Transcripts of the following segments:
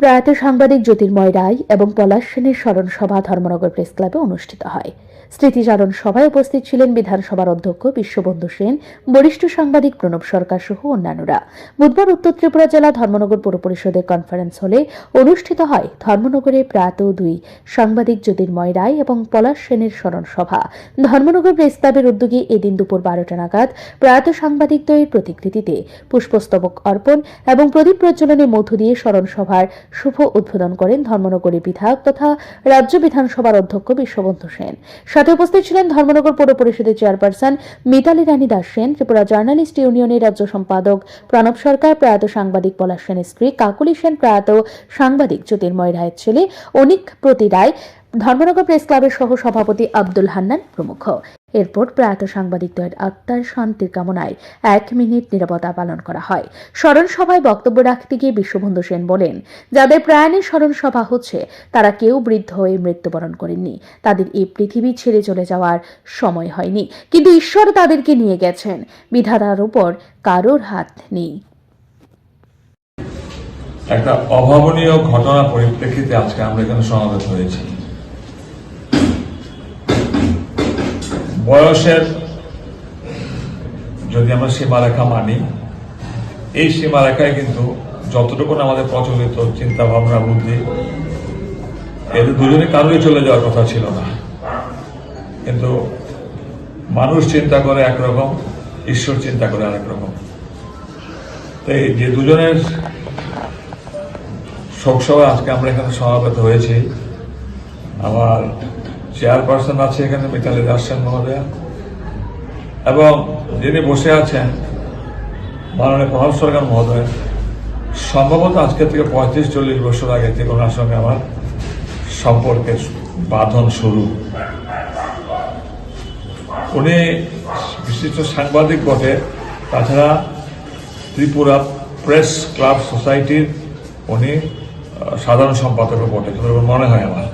প্রয়াত সাংবাদিক জ্যোতির্ময় রায় এবং পলাশ সেনের স্মরণ সভা ধর্মনগর প্রেস ক্লাবে অনুষ্ঠিত হয়। স্মৃতিচারণ সভায় উপস্থিত ছিলেন বিধানসভার অধ্যক্ষ বিশ্ববন্ধু সেন, বরিষ্ঠ সাংবাদিক প্রণব সরকার সহ অন্যান্যরা। বুধবার উত্তর ত্রিপুরা জেলা ধর্মনগর পৌর পরিষদের কনফারেন্স হলে অনুষ্ঠিত হয় ধর্মনগরে প্রাত দুই সাংবাদিক জ্যোতির্ময় রায় এবং পলাশ সেনের স্মরণ সভা। ধর্মনগর প্রেস ক্লাবের উদ্যোগে এদিন দুপুর বারোটা নাগাদ প্রয়াত সাংবাদিকদ্বয়ের প্রতিকৃতিতে পুষ্পস্তবক অর্পণ এবং প্রদীপ প্রজ্বলনের মধ্য দিয়ে স্মরণ সভার শুভ উদ্বোধন করেন ধর্মনগরের বিধায়ক তথা রাজ্য বিধানসভার অধ্যক্ষ বিশ্ববন্ধু সেন। সাথে উপস্থিত ছিলেন ধর্মনগর পৌর পরিষদের চেয়ারপারসন মিতালি রানী দাস সেন, ত্রিপুরা জার্নালিস্ট ইউনিয়নের রাজ্য সম্পাদক প্রণব সরকার, প্রয়াত সাংবাদিক পলাশ সেনের স্ত্রী, কাকুলি সেন প্রয়াত সাংবাদিক জ্যোতির্ময় রায়ের ছেলে অনিক প্রতি রায়, ধর্মনগর প্রেস ক্লাবের সহ সভাপতি আব্দুল হান্নান প্রমুখ। এরপর প্রয়াত সাংবাদিকদ্বয়ের আত্মার শান্তির কামনায় এক মিনিট নিরাপত্তা পালন করা হয়। স্মরণ সভায় বক্তব্য রাখতে গিয়ে বিশ্ববন্ধু সেন বলেন, যাদের প্রয়াণের স্মরণ সভা হচ্ছে, তারা কেউ বৃদ্ধ হয়ে মৃত্যুবরণ করেননি। তাদের এই পৃথিবী ছেড়ে চলে যাওয়ার সময় হয়নি। কিন্তু ঈশ্বর তাদেরকে নিয়ে গেছেন। বিধাতার উপর কারোর হাত নেই। একটা অভাবনীয় ঘটনা পরিপ্রেক্ষিতে আজকে আমরা এখানে সমাবেত হয়েছি। বয়সের, যদি আমরা সীমারেখা মানি, এই সীমারেখায় কিন্তু যতটুকু আমাদের প্রচলিত চিন্তা ভাবনা বুদ্ধি এদের দুজনে কারোই চলে যাওয়ার কথা ছিল না। কিন্তু মানুষ চিন্তা করে একরকম, ঈশ্বর চিন্তা করে আরেক রকম। তাই যে দুজনের শোকসভা আজকে আমরা এখানে সমাবেত হয়েছি, আমার চেয়ারপারসন আছে এখানে, মিতালি দাস সেন মহোদয়া। এবং যিনি বসে আছেন, মাননীয় প্রভাব সরকার মহোদয়, সম্ভবত আজকে থেকে পঁয়ত্রিশ, চল্লিশ বছর আগে থেকে ওনার সঙ্গে আমার সম্পর্কের বাঁধন শুরু। উনি বিশিষ্ট সাংবাদিক বটে, তাছাড়া ত্রিপুরা প্রেস ক্লাব সোসাইটির উনি সাধারণ সম্পাদকও বটে মনে হয় আমার।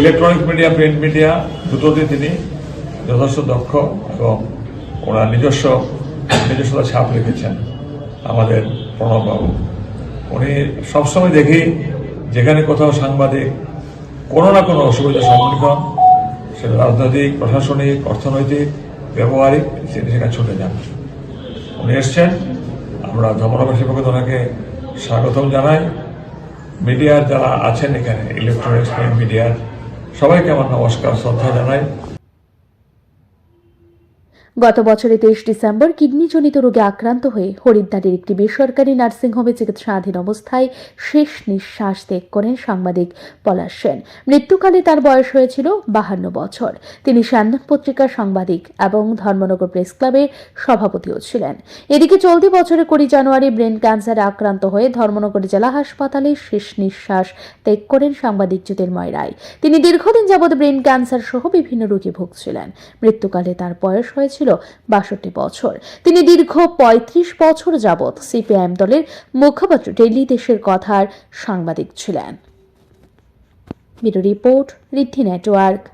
ইলেকট্রনিক মিডিয়া প্রিন্ট মিডিয়া দুটোতে তিনি যথেষ্ট দক্ষ এবং ওনার নিজস্ব, নিজস্বতা ছাপ রেখেছেন আমাদের প্রণববাবু। উনি সবসময় দেখি যেখানে কোথাও সাংবাদিক কোনো না কোনো অসুবিধার সম্মুখীন হন, সেটা রাজনৈতিক, প্রশাসনিক, অর্থনৈতিক, ব্যবহারিক, তিনি সেখানে ছুটে যান। উনি এসছেন, আমরা ধর্মনগরবাসীর পক্ষে ওনাকে স্বাগতম জানাই। মিডিয়ার যারা আছেন এখানে ইলেকট্রনিক্স মিডিয়ার সবাইকে আমার নমস্কার শ্রদ্ধা জানাই। গত বছরের তেইশ ডিসেম্বর কিডনিজনিত রোগে আক্রান্ত হয়ে হরিদ্বারের একটি বেসরকারি নার্সিংহোমে চিকিৎসাধীন অবস্থায় শেষ নিঃশ্বাস ত্যাগ করেন সাংবাদিক পলাশ সেন। মৃত্যুকালে তার বয়স হয়েছিল বাহান্ন বছর। তিনি স্যান্দন পত্রিকার সাংবাদিক এবং ধর্মনগর প্রেস ক্লাবের সভাপতিও ছিলেন। এদিকে চলতি বছরে কুড়ি জানুয়ারি ব্রেন ক্যান্সারে আক্রান্ত হয়ে ধর্মনগর জেলা হাসপাতালে শেষ নিঃশ্বাস ত্যাগ করেন সাংবাদিক জ্যোতির্ময় রায়। তিনি দীর্ঘদিন যাবৎ ব্রেন ক্যান্সার সহ বিভিন্ন রোগে ভুগছিলেন। মৃত্যুকালে তার বয়স হয়েছিল বাষট্টি বছর। তিনি দীর্ঘ পঁয়ত্রিশ বছর যাবৎ সিপিআইএম দলের মুখপাত্র ডেলি দেশের কথার সাংবাদিক ছিলেন। Report, Riddhi network.